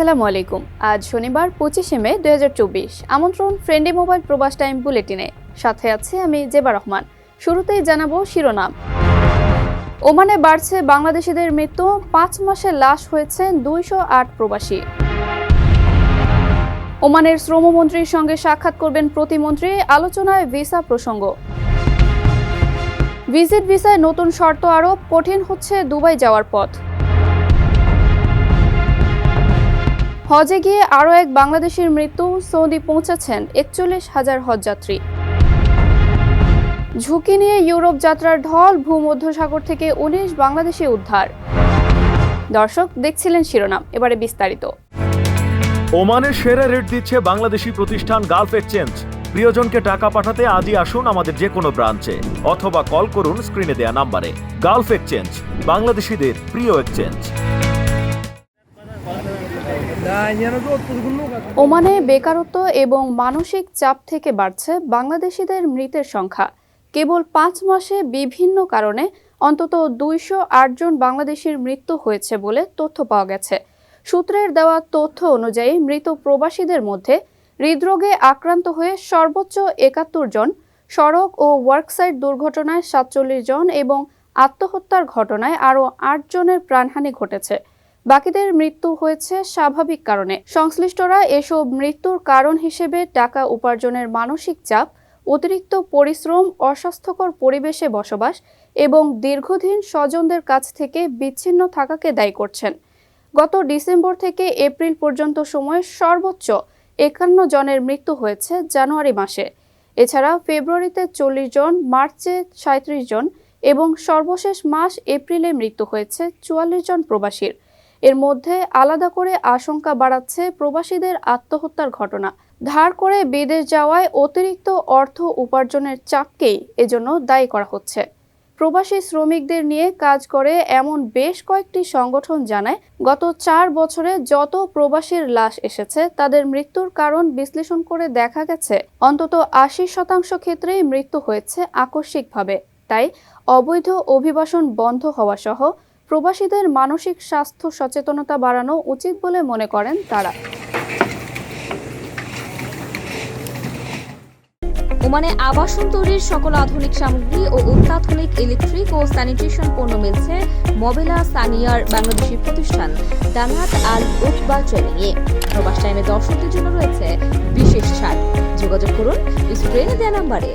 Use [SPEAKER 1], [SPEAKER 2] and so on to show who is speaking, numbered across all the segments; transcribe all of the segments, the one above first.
[SPEAKER 1] আসসালামু আলাইকুম। আজ শনিবার পঁচিশে মে দুই হাজার চব্বিশ। আমন্ত্রণ ফ্রেন্ডলি মোবাইল প্রবাস টাইম বুলেটিনে। সাথে আছে আমি জেবা রহমান। শুরুতেই জানাব শিরোনাম। ওমানে বাড়ছে বাংলাদেশিদের মৃত্যু। পাঁচ মাসে লাশ হয়েছে দুইশো আট প্রবাসী। ওমানের শ্রমমন্ত্রীর সঙ্গে সাক্ষাৎ করবেন প্রতিমন্ত্রী। আলোচনায় ভিসা প্রসঙ্গ। ভিজিট ভিসায় নতুন শর্ত আরোপ। কঠিন হচ্ছে দুবাই যাওয়ার পথ। হজে গিয়ে আরও এক বাংলাদেশের মৃত্যু সৌদি পৌঁছেছেন একচল্লিশ হাজার হজযাত্রী। ঝুঁকি নিয়ে ইউরোপ যাত্রার ঢল ভূমধ্যসাগর থেকে উনিশ বাংলাদেশি উদ্ধার। দর্শক, দেখছিলেন শিরোনাম, এবারে বিস্তারিত।
[SPEAKER 2] ওমানের সেরা রেট দিচ্ছে বাংলাদেশি প্রতিষ্ঠান গালফ এক্সচেঞ্জ। প্রিয়জনকে টাকা পাঠাতে আজই আসুন আমাদের যে কোনো ব্রাঞ্চে, অথবা কল করুন স্ক্রিনে দেয়া নাম্বারে। গালফ এক্সচেঞ্জ, বাংলাদেশিদের প্রিয় এক্সচেঞ্জ।
[SPEAKER 1] ওমানে বেকারত্ব এবং মানসিক চাপ থেকে বাড়ছে বাংলাদেশিদের মৃতের সংখ্যা। কেবল পাঁচ মাসে বিভিন্ন কারণে অন্তত দুইশো আট জন বাংলাদেশির মৃত্যু হয়েছে বলে তথ্য পাওয়া গেছে। সূত্রের দেওয়া তথ্য অনুযায়ী মৃত প্রবাসীদের মধ্যে হৃদরোগে আক্রান্ত হয়ে সর্বোচ্চ একাত্তর জন, সড়ক ও ওয়ার্কসাইট দুর্ঘটনায় সাতচল্লিশ জন এবং আত্মহত্যার ঘটনায় আরও আট জনের প্রাণহানি ঘটেছে। বাকিদের মৃত্যু হয়েছে স্বাভাবিক কারণে। সংশ্লিষ্টরা এসব মৃত্যুর কারণ হিসেবে টাকা উপার্জনের মানসিক চাপ, অতিরিক্ত পরিশ্রম, অস্বাস্থ্যকর পরিবেশে বসবাস এবং দীর্ঘদিন স্বজনদের কাছ থেকে বিচ্ছিন্ন থাকাকে দায়ী করছেন। গত ডিসেম্বর থেকে এপ্রিল পর্যন্ত সময়ে সর্বোচ্চ একান্ন জনের মৃত্যু হয়েছে জানুয়ারি মাসে। এছাড়া ফেব্রুয়ারিতে চল্লিশ জন, মার্চে সাঁত্রিশ জন এবং সর্বশেষ মাস এপ্রিলে মৃত্যু হয়েছে চুয়াল্লিশ জন প্রবাসীর। এর মধ্যে আলাদা করে আশঙ্কা বাড়াচ্ছে প্রবাসীদের আত্মহত্যার ঘটনা। ধার করে বিদেশ যাওয়ায় অতিরিক্ত অর্থ উপার্জনের চাপকেই এজন্য দায়ী করা হচ্ছে। প্রবাসী শ্রমিকদের নিয়ে কাজ করে এমন বেশ কয়েকটি সংগঠন জানায়, গত চার বছরে যত প্রবাসীর লাশ এসেছে, তাদের মৃত্যুর কারণ বিশ্লেষণ করে দেখা গেছে, অন্তত আশি শতাংশ ক্ষেত্রেই মৃত্যু হয়েছে আকস্মিকভাবে। তাই অবৈধ অভিবাসন বন্ধ হওয়া সহ প্রবাসীদের মানসিক স্বাস্থ্য সচেতনতা বাড়ানো উচিত বলে মনে করেন তারা।
[SPEAKER 3] ওমানে আবাসন তৈরির সকল আধুনিক সামগ্রী ও অত্যাধুনিক ইলেকট্রিক ও স্যানিটেশন পণ্য মিলছে মবেলা সানিয়ার বাংলাদেশি প্রতিষ্ঠান দানাত আল উকবাল ট্রেনিংয়ে। প্রবাস টাইমে দর্শকদের জন্য রয়েছে বিশেষ ছাড়। যোগাযোগ করুন, স্ক্রিনে দেওয়া নাম্বারে।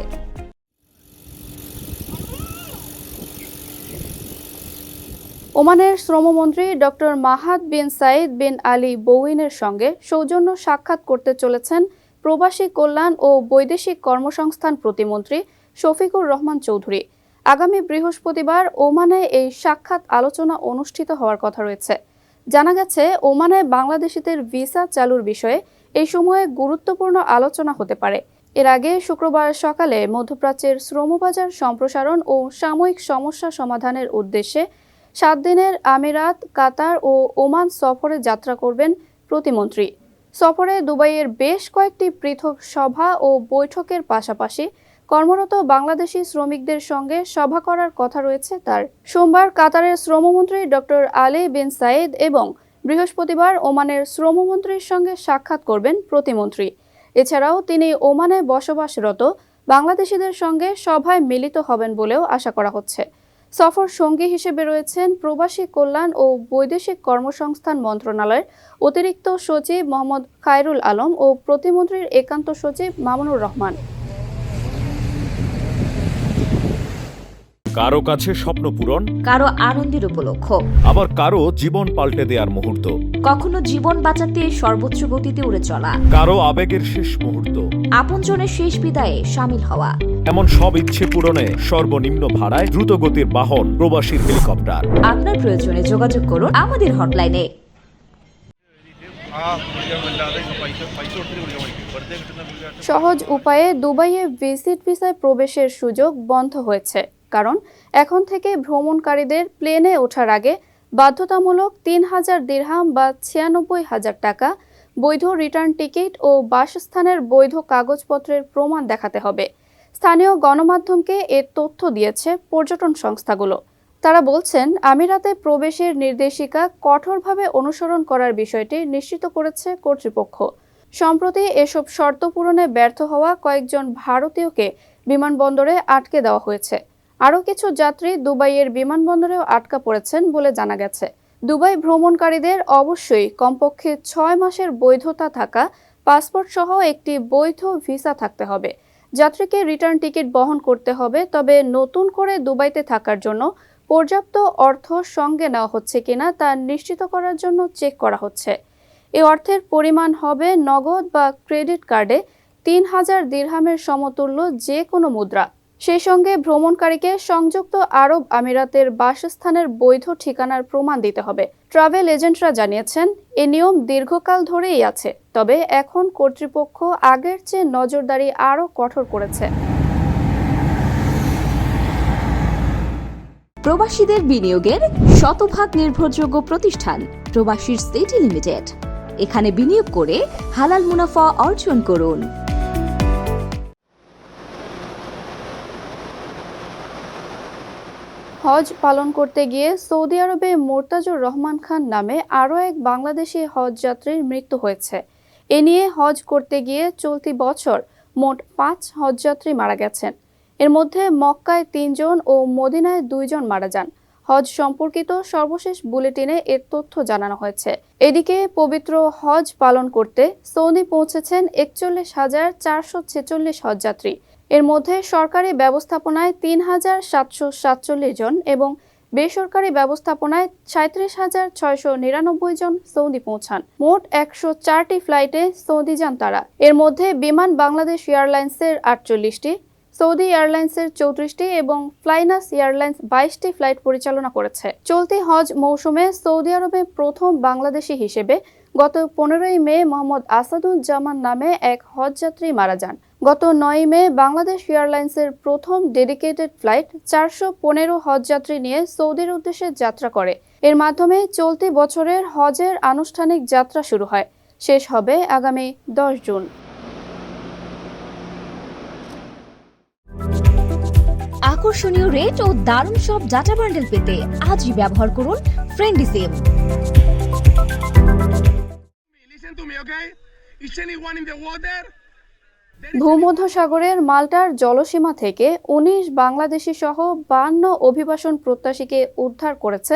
[SPEAKER 1] ওমানের শ্রমমন্ত্রী doctor Mahad bin Said bin Ali বউইনের সঙ্গে সৌজন্য সাক্ষাৎ করতে চলেছেন প্রবাসী কল্যাণ ও বৈদেশিক কর্মসংস্থান প্রতিমন্ত্রী শফিকুর রহমান চৌধুরী। আগামী বৃহস্পতিবার ওমানে এই সাক্ষাৎ আলোচনা অনুষ্ঠিত হওয়ার কথা রয়েছে। জানা গেছে, ওমানে বাংলাদেশিদের ভিসা চালুর বিষয়ে এই সময়ে গুরুত্বপূর্ণ আলোচনা হতে পারে। এর আগে শুক্রবার সকালে মধ্যপ্রাচ্যের শ্রমবাজার সম্প্রসারণ ও সাময়িক সমস্যা সমাধানের উদ্দেশ্যে সাত দিনের আমিরাত, কাতার ও ওমান সফরে যাত্রা করবেন প্রতিমন্ত্রী। সফরে দুবাইয়ের বেশ কয়েকটি পৃথক সভা ও বৈঠকের পাশাপাশি কর্মরত বাংলাদেশি শ্রমিকদের সঙ্গে সভা করার কথা রয়েছে তার। সোমবার কাতারের শ্রমমন্ত্রী ডক্টর আলে বিন সাইদ এবং বৃহস্পতিবার ওমানের শ্রমমন্ত্রীর সঙ্গে সাক্ষাৎ করবেন প্রতিমন্ত্রী। এছাড়াও তিনি ওমানে বসবাসরত বাংলাদেশিদের সঙ্গে সভায় মিলিত হবেন বলেও আশা করা হচ্ছে। সফর সঙ্গী হিসেবে রয়েছেন প্রবাসী কল্যাণ ও বৈদেশিক কর্মসংস্থান মন্ত্রণালয়ের অতিরিক্ত সচিব মোহাম্মদ খায়রুল আলম ও প্রতিমন্ত্রীর একান্ত সচিব মামুনুর রহমান।
[SPEAKER 2] কারও কাছে স্বপ্ন পূরণ
[SPEAKER 3] কারও আনন্দের উপলক্ষ।
[SPEAKER 2] আবার কারও জীবন পাল্টে দেওয়ার মুহূর্ত।
[SPEAKER 3] কখনো জীবন বাঁচাতে সর্বোচ্চ গতিতে উড়ে চলা।
[SPEAKER 2] কারও আবেগের শেষ মুহূর্ত।
[SPEAKER 3] আপনজনের শেষ বিদায়ে সামিল হওয়া।
[SPEAKER 2] এমন সব ইচ্ছে পূরণে সর্বনিম্ন ভাড়ায় দ্রুত গতির বাহন প্রবাসী হেলিকপ্টার।
[SPEAKER 3] আপনার প্রয়োজনে যোগাযোগ করুন আমাদের হটলাইনে।
[SPEAKER 1] সহজ উপায়ে দুবাইয়ে ভিসিট ভিসায় প্রবেশের সুযোগ বন্ধ হয়েছে। কারণ এখন থেকে ভ্রমণকারীদের প্লেনে ওঠার আগে বাধ্যতামূলক তিন হাজার দিরহাম বা ছিয়ানব্বই হাজার টাকা, বৈধ রিটার্ন টিকিট ও বাসস্থানের বৈধ কাগজপত্রের প্রমাণ দেখাতে হবে। স্থানীয় গণমাধ্যমকে এর তথ্য দিয়েছে পর্যটন সংস্থাগুলো। তারা বলছেন, আমিরাতে প্রবেশের নির্দেশিকা কঠোরভাবে অনুসরণ করার বিষয়টি নিশ্চিত করেছে কর্তৃপক্ষ। সম্প্রতি এসব শর্ত পূরণে ব্যর্থ হওয়া কয়েকজন ভারতীয়কে বিমানবন্দরে আটকে দেওয়া হয়েছে। আরও কিছু যাত্রী দুবাইয়ের বিমানবন্দরেও আটকা পড়েছেন বলে জানা গেছে। দুবাই ভ্রমণকারীদের অবশ্যই কমপক্ষে ছয় মাসের বৈধতা থাকা পাসপোর্ট সহ একটি বৈধ ভিসা থাকতে হবে। যাত্রীকে রিটার্ন টিকিট বহন করতে হবে, তবে নতুন করে দুবাইতে থাকার জন্য পর্যাপ্ত অর্থ সঙ্গে নেওয়া হচ্ছে কিনা তা নিশ্চিত করার জন্য চেক করা হচ্ছে। এই অর্থের পরিমাণ হবে নগদ বা ক্রেডিট কার্ডে তিন হাজার দিরহামের সমতুল্য যে কোনো মুদ্রা। সেই সঙ্গে ভ্রমণকারীকে সংযুক্ত আরব আমিরাতের বাসস্থানের বৈধ ঠিকানার প্রমাণ দিতে হবে। ট্রাভেল এজেন্টরা জানিয়েছেন, এ নিয়ম দীর্ঘকাল ধরেই আছে, তবে এখন কর্তৃপক্ষ আগের চেয়ে নজরদারি আরও কঠোর করেছে।
[SPEAKER 3] প্রবাসীদের বিনিয়োগের শতভাগ নির্ভরযোগ্য প্রতিষ্ঠান প্রবাসীর সিটি লিমিটেড। এখানে বিনিয়োগ করে হালাল মুনাফা অর্জন করুন।
[SPEAKER 1] হজ পালন করতে গিয়ে সৌদি আরবে মোর্তাজুর রহমান খান নামে আরও এক বাংলাদেশি হজ যাত্রীর মৃত্যু হয়েছে। এ নিয়ে হজ করতে গিয়ে চলতি বছর মোট পাঁচ হজযাত্রী মারা গেছেন। এর মধ্যে মক্কায় তিনজন ও মদিনায় দুইজন মারা যান। হজ সম্পর্কিত সর্বশেষ বুলেটিনে এর তথ্য জানানো হয়েছে। এদিকে পবিত্র হজ পালন করতে সৌদি পৌঁছেছেন একচল্লিশ হাজার চারশো ছেচল্লিশ হজযাত্রী। এর মধ্যে সরকারি ব্যবস্থাপনায় তিন হাজার সাতশো সাতচল্লিশ জন এবং বেসরকারি ব্যবস্থাপনায় সাঁত্রিশ হাজার ছয়শো নিরানব্বই জন সৌদি পৌঁছান। মোট একশো চারটি ফ্লাইটে সৌদি যান তারা। এর মধ্যে বিমান বাংলাদেশ এয়ারলাইন্সের আটচল্লিশটি সৌদি এয়ারলাইন্সের চৌত্রিশটি এবং ফ্লাইনাস এয়ারলাইন্স বাইশটি ফ্লাইট পরিচালনা করেছে। চলতি হজ মৌসুমে সৌদি আরবে প্রথম বাংলাদেশি হিসেবে গত পনেরোই মে মোহাম্মদ আসাদুজ্জামান নামে এক হজযাত্রী মারা যান। গত নয় মে বাংলাদেশ এয়ারলাইন্সের প্রথম ডেডিকেটেড ফ্লাইট চারশো পনেরো হজযাত্রী নিয়ে সৌদির উদ্দেশ্যে যাত্রা করে। এর মাধ্যমে চলতি বছরের হজের আনুষ্ঠানিক যাত্রা শুরু হয়। শেষ হবে আগামী দশ জুন।
[SPEAKER 3] আকর্ষণীয় রেট ও দারুণ সব ডাটা বান্ডেল পেতে আজই ব্যবহার করুন ফ্রেন্ডি সিম
[SPEAKER 4] Listen to me, okay? Is anyone in the water?
[SPEAKER 1] ভূমধ্যসাগরের মাল্টার জলসীমা থেকে উনিশ বাংলাদেশি সহ বান্ন অভিবাসন প্রত্যাশীকে উদ্ধার করেছে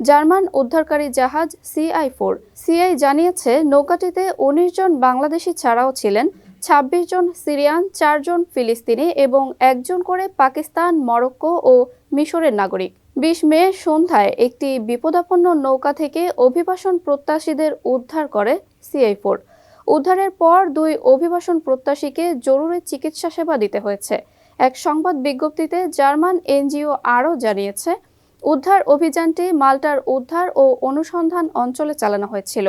[SPEAKER 1] জার্মান উদ্ধারকারী জাহাজ সিআই ফোর সিআই জানিয়েছে নৌকাটিতে উনিশ জন বাংলাদেশি ছাড়াও ছিলেন ছাব্বিশ জন সিরিয়ান চারজন ফিলিস্তিনি এবং একজন করে পাকিস্তান, মরক্কো ও মিশরের নাগরিক। বিশ মে সন্ধ্যায় একটি বিপদাপন্ন নৌকা থেকে অভিবাসন প্রত্যাশীদের উদ্ধার করে সিআই ফোর। উদ্ধারের পর দুই অভিবাসন প্রত্যাশীকে জরুরি চিকিৎসা সেবা দিতে হয়েছে। এক সংবাদ বিজ্ঞপ্তিতে জার্মান এনজিও আরও জানিয়েছে, উদ্ধার অভিযানটি মাল্টার উদ্ধার ও অনুসন্ধান অঞ্চলে চালানো হয়েছিল।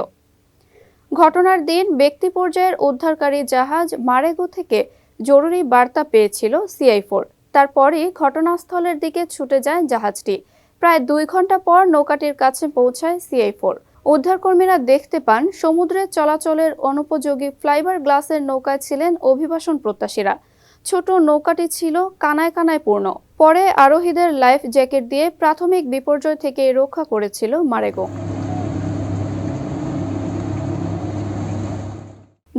[SPEAKER 1] ঘটনার দিন ব্যক্তি পর্যায়ের উদ্ধারকারী জাহাজ মারেগো থেকে জরুরি বার্তা পেয়েছিল সিআই ফোর। তারপরই ঘটনাস্থলের দিকে ছুটে যায় জাহাজটি। প্রায় দুই ঘণ্টা পর নৌকাটির কাছে পৌঁছায় সিআই ফোর। উদ্ধারকর্মীরা দেখতে পান সমুদ্রে চলাচলের অনুপযোগী ফ্লাইবার গ্লাসের নৌকায় ছিলেন অভিবাসন প্রত্যাশীরা। ছোট নৌকাটি ছিল কানায় কানায় পূর্ণ। পরে আরোহীদের লাইফ জ্যাকেট দিয়ে প্রাথমিক বিপর্যয় থেকে রক্ষা করেছিল মারেগো।